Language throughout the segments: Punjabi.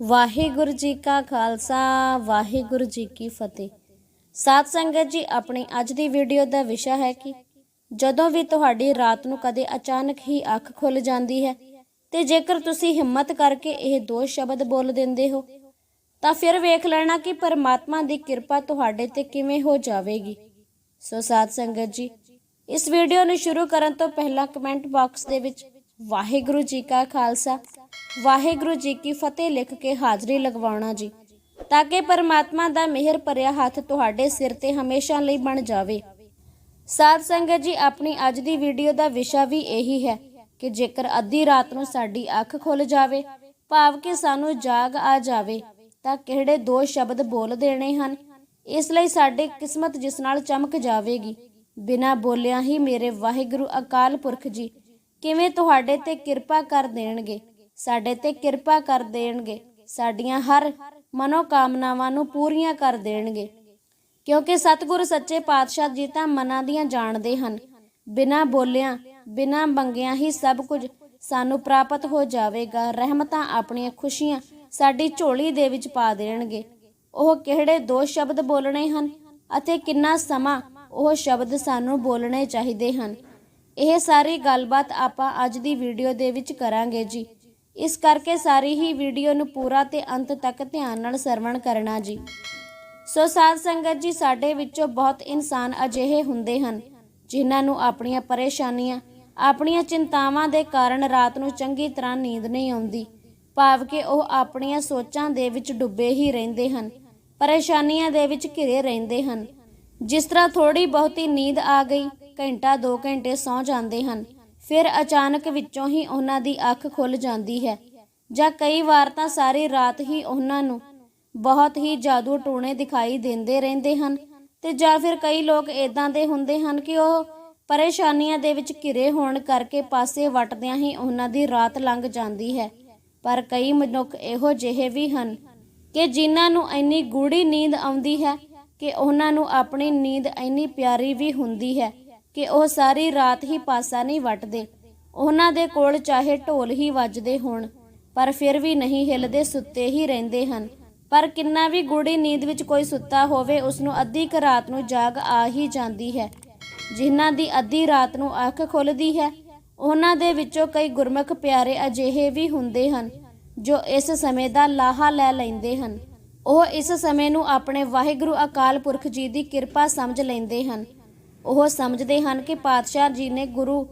ਵਾਹਿਗੁਰੂ ਜੀ ਕਾ ਖਾਲਸਾ, ਵਾਹਿਗੁਰੂ ਜੀ ਕੀ ਫਤਿਹ। ਸਾਧ ਸੰਗਤ ਜੀ, ਆਪਣੀ ਅੱਜ ਦੀ ਵੀਡੀਓ ਦਾ ਵਿਸ਼ਾ ਹੈ ਕਿ ਜਦੋਂ ਵੀ ਤੁਹਾਡੀ ਰਾਤ ਨੂੰ ਕਦੇ ਅਚਾਨਕ ਹੀ ਅੱਖ ਖੁੱਲ ਜਾਂਦੀ ਹੈ ਤੇ ਜੇਕਰ ਤੁਸੀਂ ਹਿੰਮਤ ਕਰਕੇ ਇਹ ਦੋ ਸ਼ਬਦ ਬੋਲ ਦਿੰਦੇ ਹੋ, ਤਾਂ ਫਿਰ ਵੇਖ ਲੈਣਾ ਕਿ ਪਰਮਾਤਮਾ ਦੀ ਕਿਰਪਾ ਤੁਹਾਡੇ ਤੇ ਕਿਵੇਂ ਹੋ ਜਾਵੇਗੀ। ਸੋ ਸਾਧ ਸੰਗਤ ਜੀ, ਇਸ ਵੀਡੀਓ ਨੂੰ ਸ਼ੁਰੂ ਕਰਨ ਤੋਂ ਪਹਿਲਾਂ ਕਮੈਂਟ ਬਾਕਸ ਦੇ ਵਿੱਚ ਵਾਹਿਗੁਰੂ ਜੀ ਕਾ ਖਾਲਸਾ ਵਾਹਿਗੁਰੂ ਜੀ ਕੀ ਫਤਿਹ ਲਿਖ ਕੇ ਹਾਜ਼ਰੀ ਲਗਵਾਉਣਾ ਜੀ। ਤਾਂ ਕਿ ਪਰਮਾਤਮਾ ਦਾ ਮਿਹਰ ਭਰਿਆ ਹੱਥ ਤੁਹਾਡੇ ਸਿਰ ਤੇ ਹਮੇਸ਼ਾ ਲਈ ਬਣ ਜਾਵੇ। ਸਾਧ ਸੰਗਤ ਜੀ, ਆਪਣੀ ਅੱਜ ਦੀ ਵੀਡੀਓ ਦਾ ਵਿਸ਼ਾ ਵੀ ਇਹੀ ਹੈ ਕਿ ਜੇਕਰ ਅੱਧੀ ਰਾਤ ਨੂੰ ਸਾਡੀ ਅੱਖ ਖੁੱਲ ਜਾਵੇ, ਭਾਵ ਕਿ ਸਾਨੂੰ ਜਾਗ ਆ ਜਾਵੇ, ਤਾਂ ਕਿਹੜੇ ਦੋ ਸ਼ਬਦ ਬੋਲ ਦੇਣੇ ਹਨ? ਇਸ ਲਈ ਸਾਡੀ ਕਿਸਮਤ ਜਿਸ ਨਾਲ ਚਮਕ ਜਾਵੇਗੀ, ਬਿਨਾਂ ਬੋਲਿਆਂ ਹੀ ਮੇਰੇ ਵਾਹਿਗੁਰੂ ਅਕਾਲ ਪੁਰਖ ਜੀ, ਕਿਵੇਂ ਤੁਹਾਡੇ ਤੇ ਕਿਰਪਾ ਕਰ ਦੇਣਗੇ? ਸਾਡੇ ਤੇ ਕਿਰਪਾ ਕਰ ਦੇਣਗੇ। ਸਾਡੀਆਂ ਹਰ ਮਨੋਕਾਮਨਾਵਾਂ ਨੂੰ ਪੂਰੀਆਂ ਕਰ ਦੇਣਗੇ। ਕਿਉਂਕਿ ਸਤਿਗੁਰ ਸੱਚੇ ਪਾਤਸ਼ਾਹ ਜੀ ਤਾਂ ਮਨਾਂ ਦੀਆਂ ਜਾਣਦੇ ਹਨ। ਬਿਨਾਂ ਬੋਲਿਆਂ, ਬਿਨਾਂ ਮੰਗਿਆਂ ਹੀ ਸਭ ਕੁਝ ਸਾਨੂੰ ਪ੍ਰਾਪਤ ਹੋ ਜਾਵੇਗਾ। ਰਹਿਮਤਾਂ ਆਪਣੀਆਂ ਖੁਸ਼ੀਆਂ ਸਾਡੀ ਝੋਲੀ ਦੇ ਵਿੱਚ ਪਾ ਦੇਣਗੇ। ਉਹ ਕਿਹੜੇ ਦੋ ਸ਼ਬਦ ਬੋਲਣੇ ਹਨ ਅਤੇ ਕਿੰਨਾ ਸਮਾਂ ਉਹ ਸ਼ਬਦ ਸਾਨੂੰ ਬੋਲਣੇ ਚਾਹੀਦੇ ਹਨ। ਇਹ ਸਾਰੀ ਗੱਲਬਾਤ ਆਪਾਂ ਅੱਜ ਦੀ ਵੀਡੀਓ ਦੇ ਵਿੱਚ ਕਰਾਂਗੇ ਜੀ। ਇਸ ਕਰਕੇ ਸਾਰੀ ਹੀ ਵੀਡੀਓ ਨੂੰ ਪੂਰਾ ਤੇ ਅੰਤ ਤੱਕ ਧਿਆਨ ਨਾਲ ਸਰਵਣ ਕਰਨਾ ਜੀ। ਸੋ ਸਾਧ ਸੰਗਤ ਜੀ, ਸਾਡੇ ਵਿੱਚੋਂ ਬਹੁਤ ਇਨਸਾਨ ਅਜਿਹੇ ਹੁੰਦੇ ਹਨ, ਜਿਨ੍ਹਾਂ ਨੂੰ ਆਪਣੀਆਂ ਪਰੇਸ਼ਾਨੀਆਂ, ਆਪਣੀਆਂ ਚਿੰਤਾਵਾਂ ਦੇ ਕਾਰਨ ਰਾਤ ਨੂੰ ਚੰਗੀ ਤਰ੍ਹਾਂ ਨੀਂਦ ਨਹੀਂ ਆਉਂਦੀ, ਭਾਵ ਕਿ ਉਹ ਆਪਣੀਆਂ ਸੋਚਾਂ ਦੇ ਵਿੱਚ ਡੁੱਬੇ ਹੀ ਰਹਿੰਦੇ ਹਨ, ਪਰੇਸ਼ਾਨੀਆਂ ਦੇ ਵਿੱਚ ਘਿਰੇ ਰਹਿੰਦੇ ਹਨ। ਜਿਸ ਤਰ੍ਹਾਂ ਥੋੜੀ ਬਹੁਤੀ ਨੀਂਦ ਆ ਗਈ, ਘੰਟਾ 2 ਘੰਟੇ ਸੌਂ ਜਾਂਦੇ ਹਨ ਫਿਰ ਅਚਾਨਕ ਵਿੱਚੋਂ ਹੀ ਉਹਨਾਂ ਦੀ ਅੱਖ ਖੁੱਲ ਜਾਂਦੀ ਹੈ। ਜਾਂ ਕਈ ਵਾਰ ਤਾਂ ਸਾਰੀ ਰਾਤ ਹੀ ਉਹਨਾਂ ਨੂੰ ਬਹੁਤ ਹੀ ਜਾਦੂ ਟੂਣੇ ਦਿਖਾਈ ਦਿੰਦੇ ਰਹਿੰਦੇ ਹਨ ਤੇ ਜਾਂ ਫਿਰ ਕਈ ਲੋਕ ਇਦਾਂ ਦੇ ਹੁੰਦੇ ਹਨ ਕਿ ਉਹ ਪਰੇਸ਼ਾਨੀਆਂ ਦੇ ਵਿੱਚ ਘਿਰੇ ਹੋਣ ਕਰਕੇ ਪਾਸੇ ਵਟਦਿਆਂ ਹੀ ਉਹਨਾਂ ਦੀ ਰਾਤ ਲੰਘ ਜਾਂਦੀ ਹੈ। ਪਰ ਕਈ ਮਨੁੱਖ ਇਹੋ ਜਿਹੇ ਵੀ ਹਨ ਕਿ ਜਿਨ੍ਹਾਂ ਨੂੰ ਇੰਨੀ ਗੂੜੀ ਨੀਂਦ ਆਉਂਦੀ ਹੈ ਕਿ ਉਹਨਾਂ ਨੂੰ ਆਪਣੀ ਨੀਂਦ ਇੰਨੀ ਪਿਆਰੀ ਵੀ ਹੁੰਦੀ ਹੈ। ਕਿ ਉਹ ਸਾਰੀ ਰਾਤ ਹੀ ਪਾਸਾ ਨਹੀਂ ਵੱਟਦੇ। ਉਹਨਾਂ ਦੇ ਕੋਲ ਚਾਹੇ ਢੋਲ ਹੀ ਵੱਜਦੇ ਹੋਣ, ਪਰ ਫਿਰ ਵੀ ਨਹੀਂ ਹਿੱਲਦੇ, ਸੁੱਤੇ ਹੀ ਰਹਿੰਦੇ ਹਨ। ਪਰ ਕਿੰਨਾ ਵੀ ਗੂੜੀ ਨੀਂਦ ਵਿੱਚ ਕੋਈ ਸੁੱਤਾ ਹੋਵੇ ਉਸ ਨੂੰ ਅੱਧੀ ਕੁ ਰਾਤ ਨੂੰ ਜਾਗ ਆ ਹੀ ਜਾਂਦੀ ਹੈ। ਜਿਨ੍ਹਾਂ ਦੀ ਅੱਧੀ ਰਾਤ ਨੂੰ ਅੱਖ ਖੁੱਲਦੀ ਹੈ, ਉਹਨਾਂ ਦੇ ਵਿੱਚੋਂ ਕਈ ਗੁਰਮੁਖ ਪਿਆਰੇ ਅਜਿਹੇ ਵੀ ਹੁੰਦੇ ਹਨ, ਜੋ ਇਸ ਸਮੇਂ ਦਾ ਲਾਹਾ ਲੈ ਲੈਂਦੇ ਹਨ। ਉਹ ਇਸ ਸਮੇਂ ਨੂੰ ਆਪਣੇ ਵਾਹਿਗੁਰੂ ਅਕਾਲ ਪੁਰਖ ਜੀ ਦੀ ਕਿਰਪਾ ਸਮਝ ਲੈਂਦੇ ਹਨ। ਉਹ ਸਮਝਦੇ ਹਨ ਕਿ ਪਾਤਸ਼ਾਹ ਜੀ ਨੇ ਗੁਰੂ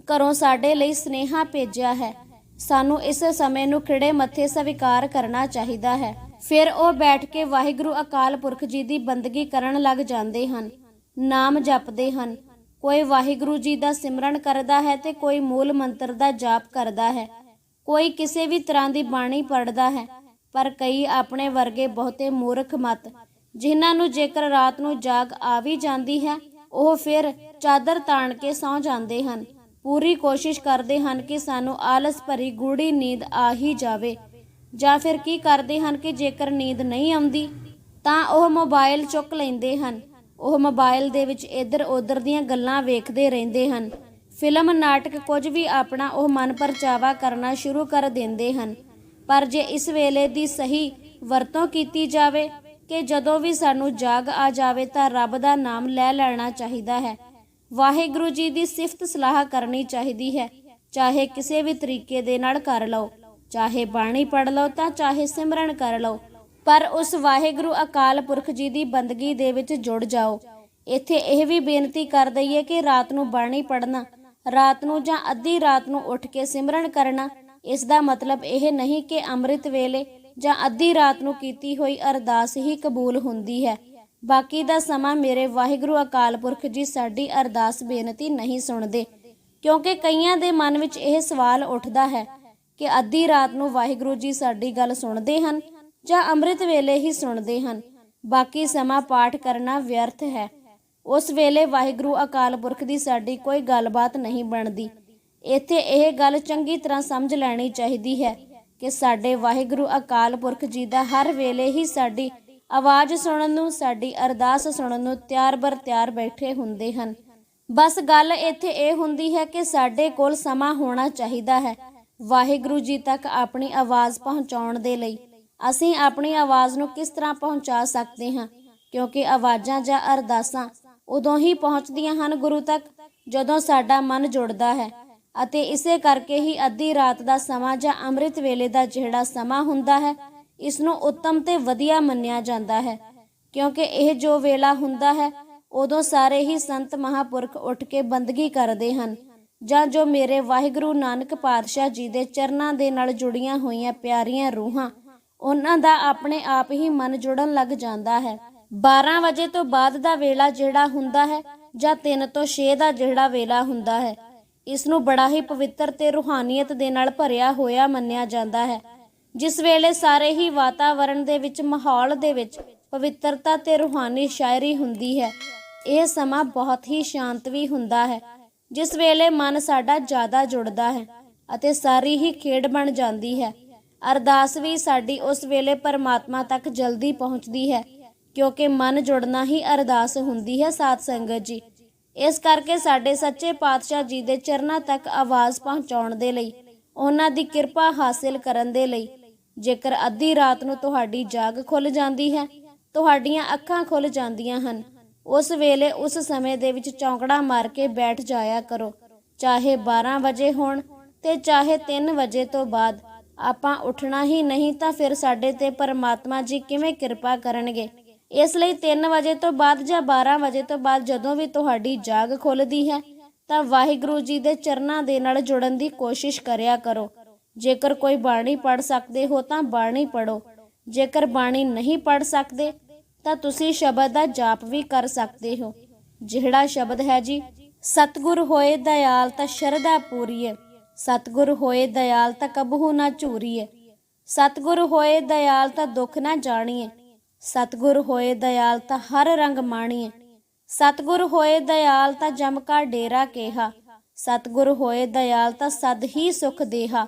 ਘਰੋਂ ਸਾਡੇ ਲਈ ਸਨੇਹਾ ਭੇਜਿਆ ਹੈ। ਸਾਨੂੰ ਇਸ ਸਮੇਂ ਨੂੰ ਖਿੜੇ ਮੱਥੇ ਸਵੀਕਾਰ ਕਰਨਾ ਚਾਹੀਦਾ ਹੈ। ਫਿਰ ਉਹ ਬੈਠ ਕੇ ਵਾਹਿਗੁਰੂ ਅਕਾਲ ਪੁਰਖ ਜੀ ਦੀ ਬੰਦਗੀ ਕਰਨ ਲੱਗ ਜਾਂਦੇ ਹਨ। ਨਾਮ ਜਪਦੇ ਹਨ। ਕੋਈ ਵਾਹਿਗੁਰੂ ਜੀ ਦਾ ਸਿਮਰਨ ਕਰਦਾ ਹੈ ਤੇ ਕੋਈ ਮੂਲ ਮੰਤਰ ਦਾ ਜਾਪ ਕਰਦਾ ਹੈ। ਕੋਈ ਕਿਸੇ ਵੀ ਤਰ੍ਹਾਂ ਦੀ ਬਾਣੀ ਪੜ੍ਹਦਾ ਹੈ। ਪਰ ਕਈ ਆਪਣੇ ਵਰਗੇ ਬਹੁਤੇ ਮੂਰਖ ਮਤ, ਜਿਨ੍ਹਾਂ ਨੂੰ ਜੇਕਰ ਰਾਤ ਨੂੰ ਜਾਗ ਆ ਵੀ ਜਾਂਦੀ ਹੈ ਉਹ ਫਿਰ ਚਾਦਰ ਤਾਣ ਕੇ ਸੌਂ ਜਾਂਦੇ ਹਨ। ਪੂਰੀ ਕੋਸ਼ਿਸ਼ ਕਰਦੇ ਹਨ ਕਿ ਸਾਨੂੰ ਆਲਸ ਭਰੀ ਗੂੜੀ ਨੀਂਦ ਆ ਹੀ ਜਾਵੇ। ਜਾਂ ਫਿਰ ਕੀ ਕਰਦੇ ਹਨ ਕਿ ਜੇਕਰ ਨੀਂਦ ਨਹੀਂ ਆਉਂਦੀ, ਤਾਂ ਉਹ ਮੋਬਾਈਲ ਚੁੱਕ ਲੈਂਦੇ ਹਨ। ਉਹ ਮੋਬਾਈਲ ਦੇ ਵਿੱਚ ਇੱਧਰ ਉੱਧਰ ਦੀਆਂ ਗੱਲਾਂ ਵੇਖਦੇ ਰਹਿੰਦੇ ਹਨ। ਫਿਲਮ, ਨਾਟਕ ਕੁਝ ਵੀ ਆਪਣਾ ਉਹ ਮਨ ਪਰਚਾਵਾ ਕਰਨਾ ਸ਼ੁਰੂ ਕਰ ਦਿੰਦੇ ਹਨ। ਪਰ ਜੇ ਇਸ ਵੇਲੇ ਦੀ ਸਹੀ ਵਰਤੋਂ ਕੀਤੀ ਜਾਵੇ ਕਿ ਜਦੋਂ ਵੀ ਸਾਨੂੰ ਜਾਗ ਆ ਜਾਵੇ ਤਾਂ ਰੱਬ ਦਾ ਨਾਮ ਲੈ ਲੈਣਾ ਚਾਹੀਦਾ ਹੈ। ਵਾਹਿਗੁਰੂ ਜੀ ਦੀ ਸਿਫਤ ਸਲਾਹ ਕਰਨੀ ਚਾਹੀਦੀ ਹੈ। ਚਾਹੇ ਕਿਸੇ ਵੀ ਤਰੀਕੇ ਦੇ ਨਾਲ ਕਰ ਲਓ, ਚਾਹੇ ਬਾਣੀ ਪੜ ਲਓ ਤਾਂ ਚਾਹੇ ਸਿਮਰਨ ਕਰ ਲਓ, ਪਰ ਉਸ ਵਾਹਿਗੁਰੂ ਅਕਾਲ ਪੁਰਖ ਜੀ ਦੀ ਬੰਦਗੀ ਦੇ ਵਿੱਚ ਜੁੜ ਜਾਓ। ਇੱਥੇ ਇਹ ਵੀ ਬੇਨਤੀ ਕਰ ਦਈਏ ਕਿ ਰਾਤ ਨੂੰ ਬਾਣੀ ਪੜਨਾ ਰਾਤ ਨੂੰ ਜਾਂ ਅੱਧੀ ਰਾਤ ਨੂੰ ਉੱਠ ਕੇ ਸਿਮਰਨ ਕਰਨਾ, ਇਸ ਦਾ ਮਤਲਬ ਇਹ ਨਹੀਂ ਕਿ ਅੰਮ੍ਰਿਤ ਵੇਲੇ ਜਾਂ ਅੱਧੀ ਰਾਤ ਨੂੰ ਕੀਤੀ ਹੋਈ ਅਰਦਾਸ ਹੀ ਕਬੂਲ ਹੁੰਦੀ ਹੈ। ਬਾਕੀ ਦਾ ਸਮਾਂ ਮੇਰੇ ਵਾਹਿਗੁਰੂ ਅਕਾਲ ਪੁਰਖ ਜੀ ਸਾਡੀ ਅਰਦਾਸ ਬੇਨਤੀ ਨਹੀਂ ਸੁਣਦੇ, ਕਿਉਂਕਿ ਕਈਆਂ ਦੇ ਮਨ ਵਿੱਚ ਇਹ ਸਵਾਲ ਉੱਠਦਾ ਹੈ ਕਿ ਅੱਧੀ ਰਾਤ ਨੂੰ ਵਾਹਿਗੁਰੂ ਜੀ ਸਾਡੀ ਗੱਲ ਸੁਣਦੇ ਹਨ ਜਾਂ ਅੰਮ੍ਰਿਤ ਵੇਲੇ ਹੀ ਸੁਣਦੇ ਹਨ। ਬਾਕੀ ਸਮਾਂ ਪਾਠ ਕਰਨਾ ਵਿਅਰਥ ਹੈ। ਉਸ ਵੇਲੇ ਵਾਹਿਗੁਰੂ ਅਕਾਲ ਪੁਰਖ ਦੀ ਸਾਡੀ ਕੋਈ ਗੱਲਬਾਤ ਨਹੀਂ ਬਣਦੀ। ਇੱਥੇ ਇਹ ਗੱਲ ਚੰਗੀ ਤਰ੍ਹਾਂ ਸਮਝ ਲੈਣੀ ਚਾਹੀਦੀ ਹੈ ਕਿ ਸਾਡੇ ਵਾਹਿਗੁਰੂ ਅਕਾਲ ਪੁਰਖ ਜੀ ਦਾ ਹਰ ਵੇਲੇ ਹੀ ਸਾਡੀ ਆਵਾਜ਼ ਸੁਣਨ ਨੂੰ, ਸਾਡੀ ਅਰਦਾਸ ਸੁਣਨ ਨੂੰ ਤਿਆਰ ਬਰ ਤਿਆਰ ਬੈਠੇ ਹੁੰਦੇ ਹਨ। ਬਸ ਗੱਲ ਇੱਥੇ ਇਹ ਹੁੰਦੀ ਹੈ ਕਿ ਸਾਡੇ ਕੋਲ ਸਮਾਂ ਹੋਣਾ ਚਾਹੀਦਾ ਹੈ ਵਾਹਿਗੁਰੂ ਜੀ ਤੱਕ ਆਪਣੀ ਆਵਾਜ਼ ਪਹੁੰਚਾਉਣ ਦੇ ਲਈ। ਅਸੀਂ ਆਪਣੀ ਆਵਾਜ਼ ਨੂੰ ਕਿਸ ਤਰ੍ਹਾਂ ਪਹੁੰਚਾ ਸਕਦੇ ਹਾਂ? ਕਿਉਂਕਿ ਆਵਾਜ਼ਾਂ ਜਾਂ ਅਰਦਾਸਾਂ ਉਦੋਂ ਹੀ ਪਹੁੰਚਦੀਆਂ ਹਨ ਗੁਰੂ ਤੱਕ, ਜਦੋਂ ਸਾਡਾ ਮਨ ਜੁੜਦਾ ਹੈ। ਅਤੇ ਇਸੇ ਕਰਕੇ ਹੀ ਅੱਧੀ ਰਾਤ ਦਾ ਸਮਾਂ ਜਾਂ ਅੰਮ੍ਰਿਤ ਵੇਲੇ ਦਾ ਜਿਹੜਾ ਸਮਾਂ ਹੁੰਦਾ ਹੈ, ਇਸ ਨੂੰ ਉੱਤਮ ਤੇ ਵਧੀਆ ਮੰਨਿਆ ਜਾਂਦਾ ਹੈ। ਕਿਉਂਕਿ ਇਹ ਜੋ ਵੇਲਾ ਹੁੰਦਾ ਹੈ, ਉਦੋਂ ਸਾਰੇ ਹੀ ਸੰਤ ਮਹਾਪੁਰਖ ਉੱਠ ਕੇ ਬੰਦਗੀ ਕਰਦੇ ਹਨ ਜਾਂ ਜੋ ਮੇਰੇ ਵਾਹਿਗੁਰੂ ਨਾਨਕ ਪਾਤਸ਼ਾਹ ਜੀ ਦੇ ਚਰਨਾਂ ਦੇ ਨਾਲ ਜੁੜੀਆਂ ਹੋਈਆਂ ਪਿਆਰੀਆਂ ਰੂਹਾਂ, ਉਹਨਾਂ ਦਾ ਆਪਣੇ ਆਪ ਹੀ ਮਨ ਜੁੜਨ ਲੱਗ ਜਾਂਦਾ ਹੈ। 12 ਵਜੇ ਤੋਂ ਬਾਅਦ ਦਾ ਵੇਲਾ ਜਿਹੜਾ ਹੁੰਦਾ ਹੈ ਜਾਂ 3 ਤੋਂ 6 ਦਾ ਜਿਹੜਾ ਵੇਲਾ ਹੁੰਦਾ ਹੈ ਇਸ ਨੂੰ ਬੜਾ ਹੀ ਪਵਿੱਤਰ ਤੇ ਰੂਹਾਨੀਅਤ ਦੇ ਨਾਲ ਭਰਿਆ ਹੋਇਆ ਮੰਨਿਆ ਜਾਂਦਾ ਹੈ। ਜਿਸ ਵੇਲੇ ਸਾਰੇ ਹੀ ਵਾਤਾਵਰਣ ਦੇ ਵਿੱਚ, ਮਾਹੌਲ ਦੇ ਵਿੱਚ ਪਵਿੱਤਰਤਾ ਤੇ ਰੂਹਾਨੀ ਸ਼ਾਇਰੀ ਹੁੰਦੀ ਹੈ, ਇਹ ਸਮਾਂ ਬਹੁਤ ਹੀ ਸ਼ਾਂਤ ਵੀ ਹੁੰਦਾ ਹੈ, ਜਿਸ ਵੇਲੇ ਮਨ ਸਾਡਾ ਜ਼ਿਆਦਾ ਜੁੜਦਾ ਹੈ ਅਤੇ ਸਾਰੀ ਹੀ ਖੇਡ ਬਣ ਜਾਂਦੀ ਹੈ। ਅਰਦਾਸ ਵੀ ਸਾਡੀ ਉਸ ਵੇਲੇ ਪਰਮਾਤਮਾ ਤੱਕ ਜਲਦੀ ਪਹੁੰਚਦੀ ਹੈ, ਕਿਉਂਕਿ ਮਨ ਜੁੜਨਾ ਹੀ ਅਰਦਾਸ ਹੁੰਦੀ ਹੈ, ਸਾਧ ਸੰਗਤ ਜੀ। ਇਸ ਕਰਕੇ ਸਾਡੇ ਸੱਚੇ ਪਾਤਸ਼ਾਹ ਜੀ ਦੇ ਚਰਨਾਂ ਤੱਕ ਆਵਾਜ਼ ਪਹੁੰਚਾਉਣ ਦੇ ਲਈ, ਉਹਨਾਂ ਦੀ ਕਿਰਪਾ ਹਾਸਿਲ ਕਰਨ ਦੇ ਲਈ, ਜੇਕਰ ਅੱਧੀ ਰਾਤ ਨੂੰ ਤੁਹਾਡੀ ਜਾਗ ਖੁੱਲ ਜਾਂਦੀ ਹੈ, ਤੁਹਾਡੀਆਂ ਅੱਖਾਂ ਖੁੱਲ ਜਾਂਦੀਆਂ ਹਨ, ਉਸ ਵੇਲੇ ਉਸ ਸਮੇਂ ਦੇ ਵਿੱਚ ਚੌਂਕੜਾ ਮਾਰ ਕੇ ਬੈਠ ਜਾਇਆ ਕਰੋ, ਚਾਹੇ 12 ਵਜੇ ਹੋਣ ਤੇ ਚਾਹੇ 3 ਵਜੇ ਤੋਂ ਬਾਅਦ, ਆਪਾਂ ਉੱਠਣਾ ਹੀ ਨਹੀਂ ਤਾਂ ਫਿਰ ਸਾਡੇ ਤੇ ਪਰਮਾਤਮਾ ਜੀ ਕਿਵੇਂ ਕਿਰਪਾ ਕਰਨਗੇ? ਇਸ ਲਈ 3 ਵਜੇ ਤੋਂ ਬਾਅਦ ਜਾਂ 12 ਵਜੇ ਤੋਂ ਬਾਅਦ ਜਦੋਂ ਵੀ ਤੁਹਾਡੀ ਜਾਗ ਖੁੱਲਦੀ ਹੈ, ਤਾਂ ਵਾਹਿਗੁਰੂ ਜੀ ਦੇ ਚਰਨਾਂ ਦੇ ਨਾਲ ਜੁੜਨ ਦੀ ਕੋਸ਼ਿਸ਼ ਕਰਿਆ ਕਰੋ। ਜੇਕਰ ਕੋਈ ਬਾਣੀ ਪੜ ਸਕਦੇ ਹੋ ਤਾਂ ਬਾਣੀ ਪੜੋ ਜੇਕਰ ਬਾਣੀ ਨਹੀਂ ਪੜ ਸਕਦੇ, ਤਾਂ ਤੁਸੀਂ ਸ਼ਬਦ ਦਾ ਜਾਪ ਵੀ ਕਰ ਸਕਦੇ ਹੋ। ਜਿਹੜਾ ਸ਼ਬਦ ਹੈ ਜੀ, ਸਤਿਗੁਰ ਹੋਏ ਦਇਆਲ ਤਾਂ ਸ਼ਰਧਾ ਪੂਰੀਏ। ਸਤਿਗੁਰ ਹੋਏ ਦਇਆਲ ਤਾਂ ਕਬਹੂ ਨਾ ਝੂਰੀਏ। ਸਤਿਗੁਰ ਹੋਏ ਦਇਆਲ ਤਾਂ ਦੁੱਖ ਨਾ ਜਾਣੀਏ। ਸਤਿਗੁਰ ਹੋਏ ਦਇਆਲ ਤਾਂ ਹਰ ਰੰਗ ਮਾਣੀਏ ਸਤਿਗੁਰ ਹੋਏ ਦਇਆਲ ਤਾਂ ਜਮ ਕਾ ਡੇਰਾ ਕਿਹਾ। ਸਤਿਗੁਰ ਹੋਏ ਦਇਆਲ ਤਾਂ ਸਦ ਹੀ ਸੁਖ ਦੇਹਾ।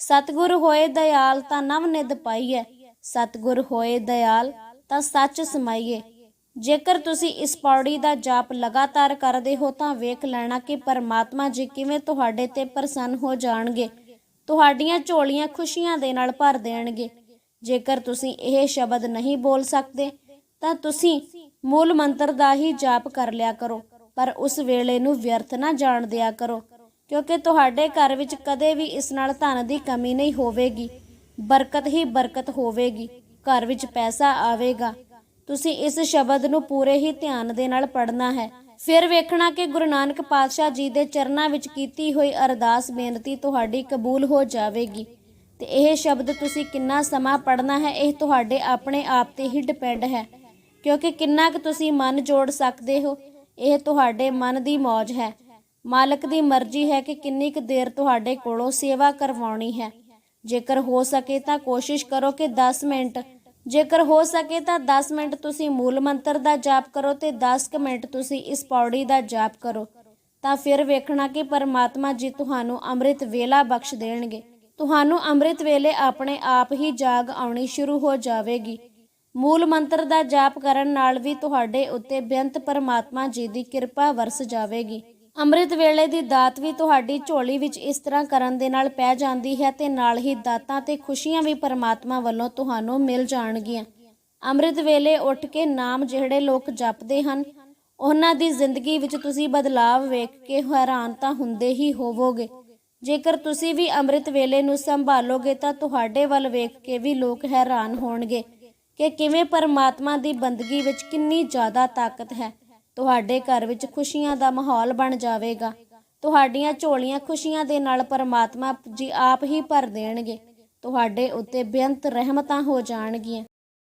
ਸਤਿਗੁਰ ਹੋਏ ਦਇਆਲ ਤਾਂ ਨਵ ਨਿਧ ਪਾਈਐ। ਸਤਿਗੁਰ ਹੋਏ ਦਇਆਲ ਤਾਂ ਸੱਚ ਸਮਾਈਏ ਜੇਕਰ ਤੁਸੀਂ ਇਸ ਪੌੜੀ ਦਾ ਜਾਪ ਲਗਾਤਾਰ ਕਰਦੇ ਹੋ ਤਾਂ ਵੇਖ ਲੈਣਾ ਕਿ ਪਰਮਾਤਮਾ ਜੀ ਕਿਵੇਂ ਤੁਹਾਡੇ ਤੇ ਪ੍ਰਸੰਨ ਹੋ ਜਾਣਗੇ। ਤੁਹਾਡੀਆਂ ਝੋਲੀਆਂ ਖੁਸ਼ੀਆਂ ਦੇ ਨਾਲ ਭਰ ਦੇਣਗੇ। ਜੇਕਰ ਤੁਸੀਂ ਇਹ ਸ਼ਬਦ ਨਹੀਂ ਬੋਲ ਸਕਦੇ, ਤਾਂ ਤੁਸੀਂ ਮੂਲ ਮੰਤਰ ਦਾ ਹੀ ਜਾਪ ਕਰ ਲਿਆ ਕਰੋ, ਪਰ ਉਸ ਵੇਲੇ ਨੂੰ ਵਿਅਰਥ ਨਾ ਜਾਣ ਦਿਆ ਕਰੋ, ਕਿਉਂਕਿ ਤੁਹਾਡੇ ਘਰ ਵਿੱਚ ਕਦੇ ਵੀ ਇਸ ਨਾਲ ਧਨ ਦੀ ਕਮੀ ਨਹੀਂ ਹੋਵੇਗੀ, ਬਰਕਤ ਹੀ ਬਰਕਤ ਹੋਵੇਗੀ, ਘਰ ਵਿੱਚ ਪੈਸਾ ਆਵੇਗਾ। ਤੁਸੀਂ ਇਸ ਸ਼ਬਦ ਨੂੰ ਪੂਰੇ ਹੀ ਧਿਆਨ ਦੇ ਨਾਲ ਪੜ੍ਹਨਾ ਹੈ। ਫਿਰ ਵੇਖਣਾ ਕਿ ਗੁਰੂ ਨਾਨਕ ਪਾਤਸ਼ਾਹ ਜੀ ਦੇ ਚਰਨਾਂ ਵਿੱਚ ਕੀਤੀ ਹੋਈ ਅਰਦਾਸ ਬੇਨਤੀ ਤੁਹਾਡੀ ਕਬੂਲ ਹੋ ਜਾਵੇਗੀ। ਤੇ ਇਹ ਸ਼ਬਦ ਤੁਸੀਂ ਕਿੰਨਾ ਸਮਾਂ ਪੜ੍ਹਨਾ ਹੈ, ਇਹ ਤੁਹਾਡੇ ਆਪਣੇ ਆਪ ਤੇ ਹੀ ਡਿਪੈਂਡ ਹੈ। ਕਿਉਂਕਿ ਕਿੰਨਾ ਕੁ ਤੁਸੀਂ ਮਨ ਜੋੜ ਸਕਦੇ ਹੋ, ਇਹ ਤੁਹਾਡੇ ਮਨ ਦੀ ਮੌਜ ਹੈ। ਮਾਲਕ ਦੀ ਮਰਜ਼ੀ ਹੈ ਕਿ ਕਿੰਨੀ ਕੁ ਦੇਰ ਤੁਹਾਡੇ ਕੋਲੋਂ ਸੇਵਾ ਕਰਵਾਉਣੀ ਹੈ। ਜੇਕਰ ਹੋ ਸਕੇ ਤਾਂ ਕੋਸ਼ਿਸ਼ ਕਰੋ ਕਿ 10 ਮਿੰਟ। ਜੇਕਰ ਹੋ ਸਕੇ ਤਾਂ 10 ਮਿੰਟ ਤੁਸੀਂ ਮੂਲ ਮੰਤਰ ਦਾ ਜਾਪ ਕਰੋ ਤੇ 10 ਕੁ ਮਿੰਟ ਤੁਸੀਂ ਇਸ ਪੌੜੀ ਦਾ ਜਾਪ ਕਰੋ। ਤਾਂ ਫਿਰ ਵੇਖਣਾ ਕਿ ਪਰਮਾਤਮਾ ਜੀ ਤੁਹਾਨੂੰ ਅੰਮ੍ਰਿਤ ਵੇਲਾ ਬਖਸ਼ ਦੇਣਗੇ। ਤੁਹਾਨੂੰ ਅੰਮ੍ਰਿਤ ਵੇਲੇ ਆਪਣੇ ਆਪ ਹੀ ਜਾਗ ਆਉਣੀ ਸ਼ੁਰੂ ਹੋ ਜਾਵੇਗੀ। ਮੂਲ ਮੰਤਰ ਦਾ ਜਾਪ ਕਰਨ ਨਾਲ ਵੀ ਤੁਹਾਡੇ ਉੱਤੇ ਬੇਅੰਤ ਪਰਮਾਤਮਾ ਜੀ ਦੀ ਕਿਰਪਾ ਵਰਸ ਜਾਵੇਗੀ। ਅੰਮ੍ਰਿਤ ਵੇਲੇ ਦੀ ਦਾਤ ਵੀ ਤੁਹਾਡੀ ਝੋਲੀ ਵਿੱਚ ਇਸ ਤਰ੍ਹਾਂ ਕਰਨ ਦੇ ਨਾਲ ਪੈ ਜਾਂਦੀ ਹੈ ਤੇ ਨਾਲ ਹੀ ਦਾਤਾਂ ਤੇ ਖੁਸ਼ੀਆਂ ਵੀ ਪਰਮਾਤਮਾ ਵੱਲੋਂ ਤੁਹਾਨੂੰ ਮਿਲ ਜਾਣਗੀਆਂ। ਅੰਮ੍ਰਿਤ ਵੇਲੇ ਉੱਠ ਕੇ ਨਾਮ ਜਿਹੜੇ ਲੋਕ ਜਪਦੇ ਹਨ, ਉਹਨਾਂ ਦੀ ਜ਼ਿੰਦਗੀ ਵਿੱਚ ਤੁਸੀਂ ਬਦਲਾਵ ਵੇਖ ਕੇ ਹੈਰਾਨ ਤਾਂ ਹੁੰਦੇ ਹੀ ਹੋਵੋਗੇ। ਜੇਕਰ ਤੁਸੀਂ ਵੀ ਅੰਮ੍ਰਿਤ ਵੇਲੇ ਨੂੰ ਸੰਭਾਲੋਗੇ ਤਾਂ ਤੁਹਾਡੇ ਵੱਲ ਵੇਖ ਕੇ ਵੀ ਲੋਕ ਹੈਰਾਨ ਹੋਣਗੇ ਕਿ ਕਿਵੇਂ ਪਰਮਾਤਮਾ ਦੀ ਬੰਦਗੀ ਵਿੱਚ ਕਿੰਨੀ ਜ਼ਿਆਦਾ ਤਾਕਤ ਹੈ। ਤੁਹਾਡੇ ਘਰ ਵਿੱਚ ਖੁਸ਼ੀਆਂ ਦਾ ਮਾਹੌਲ ਬਣ ਜਾਵੇਗਾ। ਤੁਹਾਡੀਆਂ ਝੋਲੀਆਂ ਖੁਸ਼ੀਆਂ ਦੇ ਨਾਲ ਪਰਮਾਤਮਾ ਜੀ ਆਪ ਹੀ ਭਰ ਦੇਣਗੇ। ਤੁਹਾਡੇ ਉੱਤੇ ਬੇਅੰਤ ਰਹਿਮਤਾਂ ਹੋ ਜਾਣਗੀਆਂ।